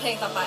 เพลงต่อไป